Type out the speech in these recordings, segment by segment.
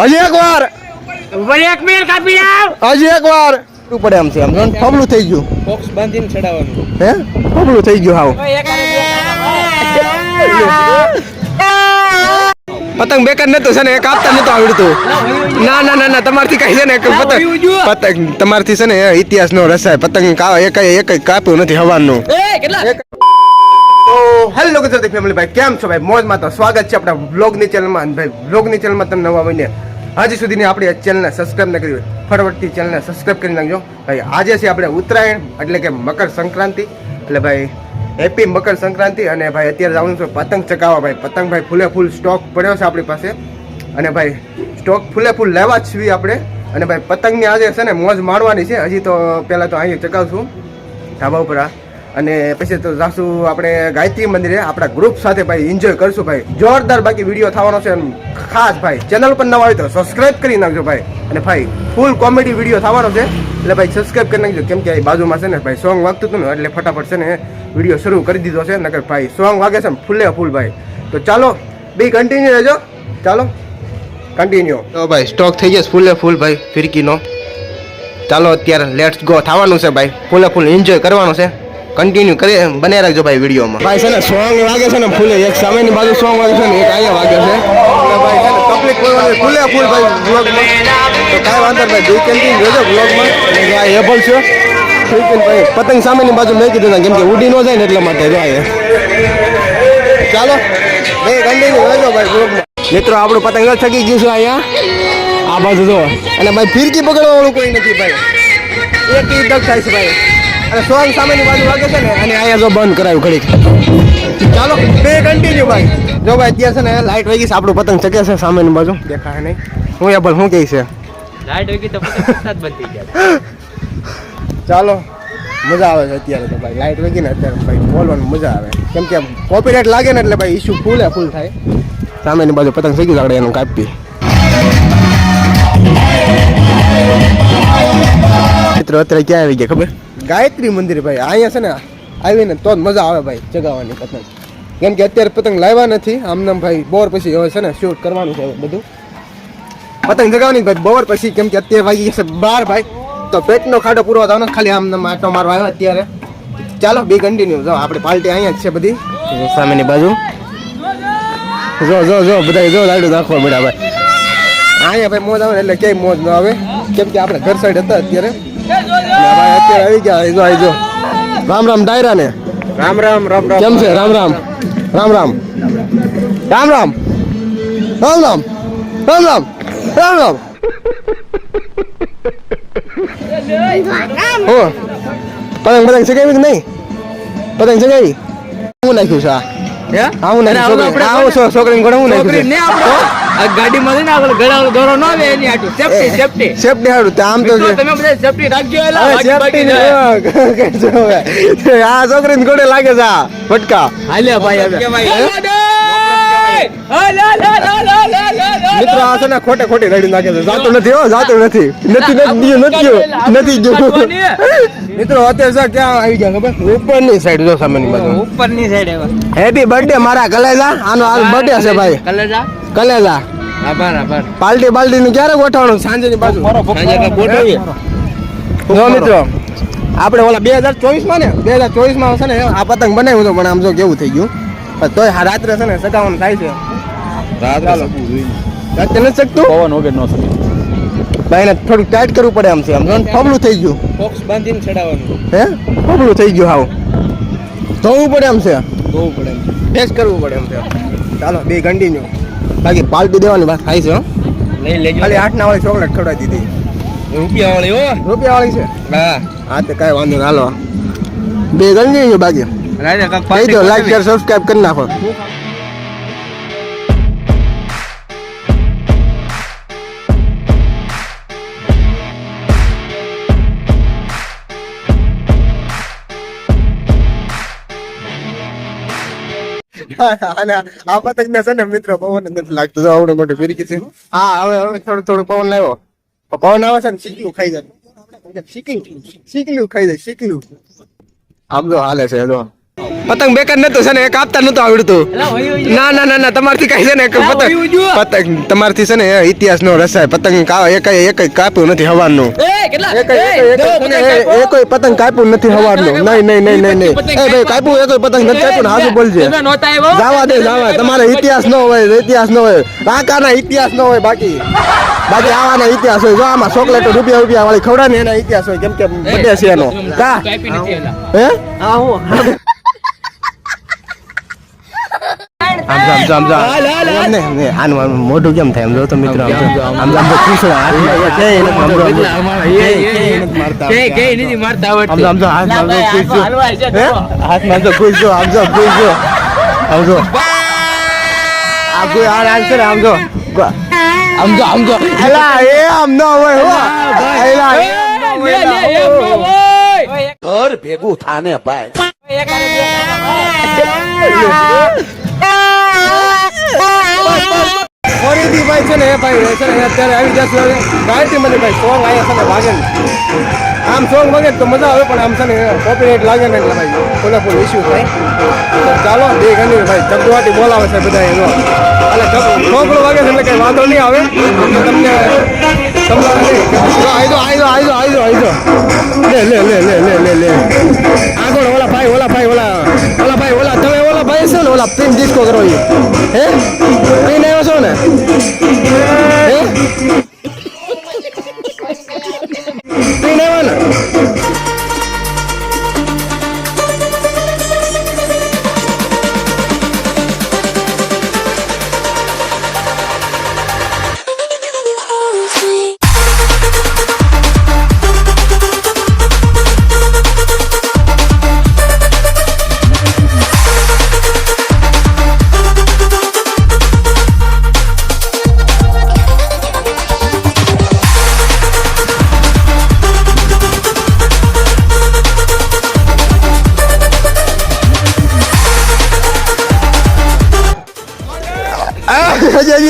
હજી એક વાર વળી એક મિનિટ કાપી આવ. હજી એક વાર પડે આમ છે? ફબલું થઈ ગયું. બોક્સ બાંધીને ચડાવવાનું. હે? ફબલું થઈ ગયું હાવ. પતંગ બેકાર નતો છે ને એક આપતા નતો આવડતું. ના ના ના ના તમારથી કઈ છે ને પતંગ. પતંગ તમારથી છે ને ઇતિહાસ નો રસાય પતંગ કા એક એક કાપ્યું નથી હવાનું. હેલો ગુજરાતી ફેમિલી ભાઈ, કેમ છો ભાઈ? મોજમાં તો સ્વાગત છે આપણા વ્લોગની ચેનલમાં અને ભાઈ વ્લોગની ચેનલમાં તમે નવા મહિને હજી સુધીની આપણી ચેનલને સબસ્ક્રાઇબ ન કરી હોય, ફટાફટથી ચેનલને સબસ્ક્રાઇબ કરી નાખજો. ભાઈ, આજે છે આપણે ઉત્તરાયણ, એટલે કે મકર સંક્રાંતિ. એટલે ભાઈ હેપી મકર સંક્રાંતિ. અને ભાઈ, અત્યારે જવાનું છે પતંગ ચકાવવા ભાઈ, પતંગ ભાઈ, ફૂલે ફૂલ સ્ટોક પડ્યો છે આપણી પાસે. અને ભાઈ સ્ટોક ફૂલે ફૂલ લેવા જ છીએ આપણે. અને ભાઈ, પતંગની આજે છે ને મોજ માણવાની છે. હજી તો પહેલાં તો અહીં ચકાવશું ધાબા ઉપર આ. અને પછી તો જાશું આપણે ગાયત્રી મંદિરે આપણા ગ્રુપ સાથે ભાઈ એન્જોય કરશું ભાઈ. જોરદાર બાકી વીડિયો થવાનો છે ખાસ ભાઈ. ચેનલ પર નવા હોય તો સબસ્ક્રાઇબ કરી નાખજો ભાઈ. અને ભાઈ ફૂલ કોમેડી વીડિયો થવાનો છે. એટલે ભાઈ સબસ્ક્રાઇબ કરી નાખજો. કેમ કે બાજુમાં છે ને ભાઈ સોંગ વાગતું હતું ને, એટલે ફટાફટ છે ને વીડિયો શરૂ કરી દીધો છે. નકર ભાઈ સોંગ વાગે છે ને ફૂલે ફૂલ ભાઈ. તો ચાલો, બી કન્ટિન્યુ રહેજો. ચાલો કન્ટિન્યુ તો ભાઈ સ્ટોક થઈ જશે ફૂલે ફૂલ ભાઈ, ફિરકીનો. ચાલો અત્યારે લેટ્સ ગો થવાનું છે ભાઈ ફૂલે ફૂલ એન્જોય કરવાનું છે. કન્ટિન્યુ કરી, બને રાખજો ભાઈ વિડીયોમાં. ભાઈ છે ને સોંગ વાગે છે ને, ફૂલે. એક સામેની બાજુ સોંગ વાગે છે ને, એક અહીંયા વાગે છે. ભાઈ છે ને, તકલીફ પડવાની ફૂલે ફૂલ ભાઈ બ્લોગમાં તો કાંઈ વાંધો ભાઈ બે કન્ટિન્યુ જોજો બ્લોગમાં આ એબલ છે. ઠીક છે ભાઈ, પતંગ સામેની બાજુ મેં કીધું કેમ કે ઉડી ન જાય ને એટલા માટે જો આ એ. ચાલો બે કન્ટિન્યુ જોજો ભાઈ બ્લોગમાં મિત્રો, આપણું પતંગ થકી ગયું છે અહીંયા. આ બાજુ જો. અને ભાઈ ફિરકી પકડવા વાળું કોઈ નથી ભાઈ. એક દગ થાય છે ભાઈ. અને સોંગ સામેની બાજુ વાગે છે ને અને અહીંયા જો બંધ કરાયું ઘડીક. ચાલો બે કન્ટિન્યુ ભાઈ. જો ભાઈ અત્યારે છે ને લાઈટ વાગી છે આપણું પતંગ ચકે છે સામેની બાજુ. દેખાય નહીં. હું બોલ શું કહે છે. લાઈટ વાગી તો પતંગ બંધ થઈ ગયા ચાલો મજા આવે છે અત્યારે તો ભાઈ. લાઈટ વેગીને ને અત્યારે ભાઈ બોલવાનું મજા આવે. કેમ કે કોપીરાઇટ લાગે ને એટલે ભાઈ ઇસ્યુ ફૂલે ફૂલ થાય. સામેની બાજુ પતંગ થઈ ગયું આપણે એનું કાપી. મિત્રો અત્યારે ક્યાં આવી ગયા ખબર? ગાયત્રી મંદિર ભાઈ. અહીંયા છે ને આવીને તો જ મજા આવે ભાઈ ચગાવવાની પતંગ કેમ કે અત્યારે પતંગ લાવ્યા નથી. આમનામ ભાઈ બોર પછી હવે છે ને શૂટ કરવાનું છે બધું. પતંગ જગાવવાની ભાઈ બોર પછી કેમ કે અત્યારે વાગી જશે બાર ભાઈ. તો પેટનો ખાડો પૂરો થવાનો ખાલી આમ આટો મારવા આવ્યો અત્યારે. ચાલો બી કન્ટિન્યુ જો આપણે પાર્ટી અહીંયા જ છે બધી. સામેની બાજુ. જો જો જો બધા જો લાડુ નાખવા મળ્યા ભાઈ. અહીંયા ભાઈ મોજ આવે એટલે ક્યાંય મોજ ન આવે. કેમ કે આપણે ઘર સાઈડ હતા અત્યારે. અત્યારે આવી ગયા જો આવી જો રામ રામ ડાયરા ને રામ રામ રામ રામ. કેમ છે? રામ રામ. રામ રામ. રામ રામ. રામ રામ. રામ રામ. રામ રામ. હો. પતંગ પતંગ ચગાવી કે નહીં? પતંગ ચગાવી? હું નાખ્યું છે આ? આવું ના આવું છો છોકરીને ઘણું નાખ્યું ને આ ગાડીમાં લઈને આગળ ગળાળો દોરો ન આવે એની આમ તો તમે સેફટી રાખજો એલા. સેફટી ને આ છોકરીને ગોડે લાગે છે આ ફટકા. હાલ્યા ભાઈ હવે. મિત્રો આ છે ને ખોટે ખોટી રડી નાખે છે. જાતો નથી હો જાતો નથી. નથી નથી નથી ગયો નથી મિત્રો અત્યારે ક્યાં આવી ગયા ખબર? ઉપરની સાઈડ જો સામેની બાજુ. ઉપરની સાઈડ હેપી બર્થડે મારા કલેજા. આનો આજ બર્થડે છે ભાઈ. કલેજા? કલેજા. આભાર આભાર. પાલટી પાલટી નું ક્યારે ગોઠવણું સાંજે ની બાજુ ગોઠવીએ. જો મિત્રો આપણે ઓલા બે હજાર ચોવીસમાં ને બે હજાર ચોવીસમાં છે ને આ પતંગ બનાવ્યું હતું પણ આમ જો કેવું થઈ ગયું. તોય હા રાત્રે છે ને સગાવાનું થાય છે. રાત્રે. રાત્રે નથી શકતું પવન વગર ન શકે ભાઈ એને થોડુંક ટાઈટ કરવું પડે આમ છે આમ ને ફબલું થઈ ગયું. બોક્સ બાંધીને ચડાવવાનું. હે? ફબલું થઈ ગયું હાવ. ધોવું પડે આમ છે? ધોવું પડે એમ. ટેસ્ટ કરવું પડે એમ છે. ચાલો બે કન્ટિન્યુ બાકી પાલટી દેવાની વાત થાય છે હો. લઈ લેજો. ખાલી આઠ ના વાળી ચોકલેટ ખવડાવી દીધી. રૂપિયા વાળી હો. રૂપિયા વાળી છે? હા. હા તો કાંઈ વાંધો નહીં હાલો. બે ગંજી બાકી. કહી દો લાઈક. શેર સબસ્ક્રાઇબ કરી નાખો. અને આ પતંગ ને છે ને મિત્રો પવન નથી લાગતો. જો આવડે મોટું ફેરી છે. હા હવે હવે થોડું થોડું પવન લાવ્યો. પવન આવે છે ને શીકલું ખાઈ જાય. શીકલું શીકલું ખાઈ જાય શીકલું આમ તો હાલે છે જો. પતંગ બેકાર નતું છે ને એક આપતા નતું આવડતું. ના ના ના ના તમારથી કઈ છે ને પતંગ પતંગ તમારથી છે ને ઇતિહાસ નો રસાય પતંગ એક એક કાપ્યું નથી હવાનું એક પતંગ કાપ્યું? નથી હવાનું નહીં નહીં નહીં નહીં નહીં. એ ભાઈ કાપ્યું? એક પતંગ નથી કાપ્યું હાજુ બોલજે. જાવા દે જાવા તમારે ઇતિહાસ ન હોય ઇતિહાસ ન હોય. કાકાના ઇતિહાસ ન હોય બાકી. બાકી આવાના ઇતિહાસ હોય. જો આમાં ચોકલેટ રૂપિયા રૂપિયા વાળી ખવડાવે એના ઇતિહાસ હોય. કેમ કે છે એનો. કા. હે આમ આમ આમ જો એમ ને, ને, આનું આનું મોઢું કેમ થાય આમ જો તો મિત્રો આમ જો આમ આમ જો ખુશડા હાથમાં છે એને આમ જો કે- કે એને મારતા કે આવડતા. કે નથી મારતા આમ આમ જો હાથમાં આમ જો ખુશ જો. હલવાય છે હે? આમ જો ખુશ આમ જો ખુશ જો આમ જો આ કોઈ આ રાજ આમ જો આમ જો આમ જો એલા એ આમ ન હોય હો એલા એ આમ ન હોય, એલા, હો. ઘર ભેગું થાને ભાઈ ફરીથી ભાઈ એ ને અત્યારે આવી જશે ગાયત્રી મને ભાઈ, સોંગ આવ્યા છે વાગે આમ સોંગ વાગે તો મજા આવે, પણ આમ છે ને કોપીરાઇટ લાગે ને એટલે ભાઈ ફૂલ ઇસ્યુ થાય. ચાલો, બે ઘણી ભાઈ ચકડવાટી બોલાવે છે બધા એનો. એટલે છોકરો વાગે છે એટલે કંઈ વાંધો નહીં આવે. તમને આઈજો આઈજો આઈજો આઈજો આઈજો લે લે લે લે લે લે લે. આગળ ઓલા ભાઈ ઓલા ભાઈ, ઓલા ઓલા ભાઈ, ઓલા, તમે ઓલા ભાઈ છે ને, ઓલા પ્રેમ ડિસ્કો કરો હે?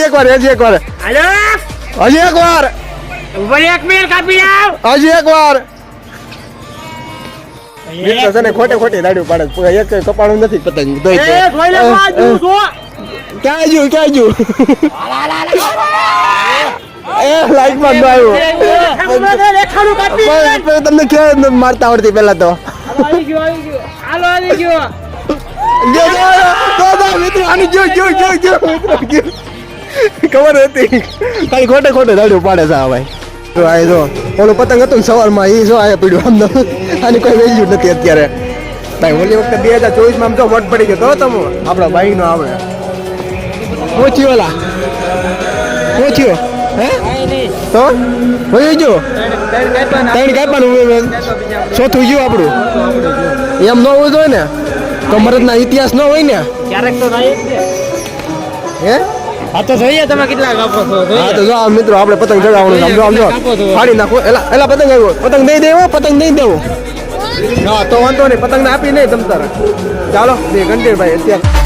હજી એકવાર હજી એકવાર. હેલો? હજી એકવાર. ઉપર એક મિનિટ કાપી આવ હજી એકવાર. ખોટે ખોટી દાડ્યું પાડે એક કપાળું નથી પતંગ. ક્યાં જ્યું ક્યાં જ્યું એ લાઈકમાં ન આવ્યો. તમને ક્યાં મારતા આવડતી પેલા તો? આવી ગયો આવી ગયો હાલો આવી ગયો જો, જો, જો, જો, મિત્રો આની જો જો જો જો મિત્રો જો. ખબર હતી. કઈ ખોટે ખોટે દાડ્યું પાડે છે આ ભાઈ. જો આ જો ઓલું પતંગ હતું ને સવારમાં એ જો આયા પડ્યું આમ આની કોઈ વેલ્યુ નથી અત્યારે. ભાઈ ઓલી વખતે બે હજાર ચોવીસમાં આમ તો વટ પડી ગયો તો તમે આપણા ભાઈ નો આવે પહોંચ્યો ઓલા પહોંચ્યો હે? તો? હોય જો ત્રણ કાપવાનું ચોથું ગયું આપણું. એમ ન હોવું જોઈએ ને. કમરતના ઇતિહાસ ન હોય ને. ક્યારેક તો ને. હે? હા તો જોઈએ તમે કેટલા કાપો છો હા તો જો મિત્રો આપણે પતંગ ચડાવવાનું. આમ જો આમ જો ફાડી નાખો. એલા એલા પતંગ આવ્યો. પતંગ દઈ દેવો પતંગ દઈ દેવો. હા તો વાંધો નહીં. પતંગ આપી નહીં તમ તારે ચાલો બે ઘંટી ભાઈ અત્યારે.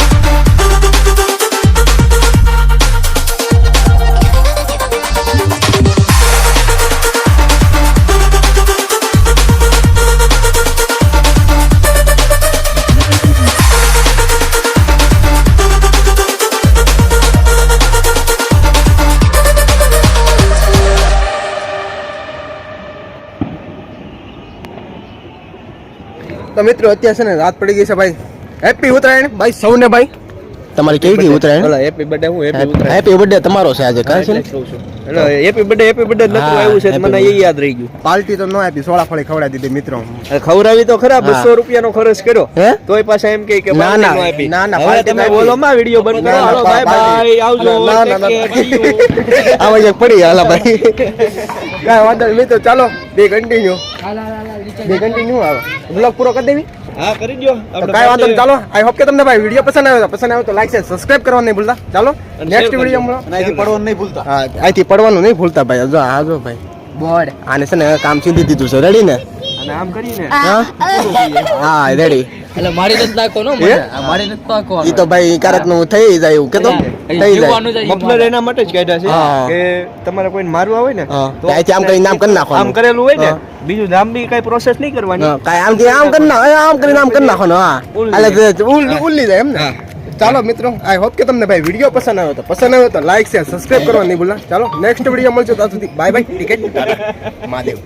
તો મિત્રો અત્યારે છે ને રાત પડી ગઈ છે ભાઈ. હેપી ઉત્તરાયણ. ભાઈ સૌને ભાઈ. તમારી કેવી ગઈ ઉત્તરાયણ? હેપી બર્થડે હું હેપી ઉત્તરાયણ. હેપી બર્થડે તમારો છે આજે કાં છે ને? હેપી બર્થડે હેપી બર્થડે નતું આવ્યું છે મને એ યાદ રહી ગયું. પાર્ટી તો ન આપી સોળા ફળી ખવડાવી દીધી મિત્રો. ખવડાવી તો ખરા. બસો રૂપિયાનો ખર્ચ કર્યો. તોય પાછા એમ કે ના, ના, ના, ના, હવે તમે બોલો માં વીડિયો બંધ કરો. હાલો બાય બાય આવજો ના, ના, ના. આવા પડી હાલા ભાઈ. કાંઈ વાંધો નહીં મિત્રો ચાલો બે કન્ટિન્યુ બે કન્ટિન્યુ આવે. બ્લોગ પૂરો કરી દેવી? હા કરી દો કાંઈ વાંધો નહીં. ચાલો આઈ હોપ કે તમને ભાઈ વીડિયો પસંદ આવ્યો પસંદ આવ્યો તો લાઈક છે સબસ્ક્રાઇબ કરવાનું નહીં ભૂલતા. ચાલો નેક્સ્ટ વીડિયો. મળો. અહીંથી પડવાનું નહીં ભૂલતા. હા અહીંથી પડવાનું નહીં ભૂલતા ભાઈ. જો હા જો ભાઈ. બોર્ડ આને છે ને કામ સીધી દીધું છે. રેડી ને? આમ કરીને. હા? હા? રેડી એટલે મારી નથી નાખવાનો મને. મારી નથી નાખવાનો. ઈ તો ભાઈ કારકનું થઈ જાય એવું કે તો? થઈ જાય. મફલર એના માટે જ કાઢ્યા છે કે તમારે કોઈને મારવા હોય ને તો ત્યાંથી આમ કરીને નામ કરી નાખવાનું. આમ કરેલું હોય ને બીજું નામ બી કઈ પ્રોસેસ નહીં કરવાની. કાઈ આમ થી આમ કરી નાખ આમ કરીને આમ કરી નાખવાનું હા. એટલે ઉલ્લી ઉલ્લી જાય એમ ને. ચાલો મિત્રો આઈ હોપ કે તમને ભાઈ વીડિયો પસંદ આવ્યો તો પસંદ આવ્યો તો લાઈક શેર સબસ્ક્રાઈબ કરવા નહીં ભૂલના. ચાલો નેક્સ્ટ વીડિયો મળશે ત્યાં સુધી. બાય બાય ટિકિટ મહાદેવ.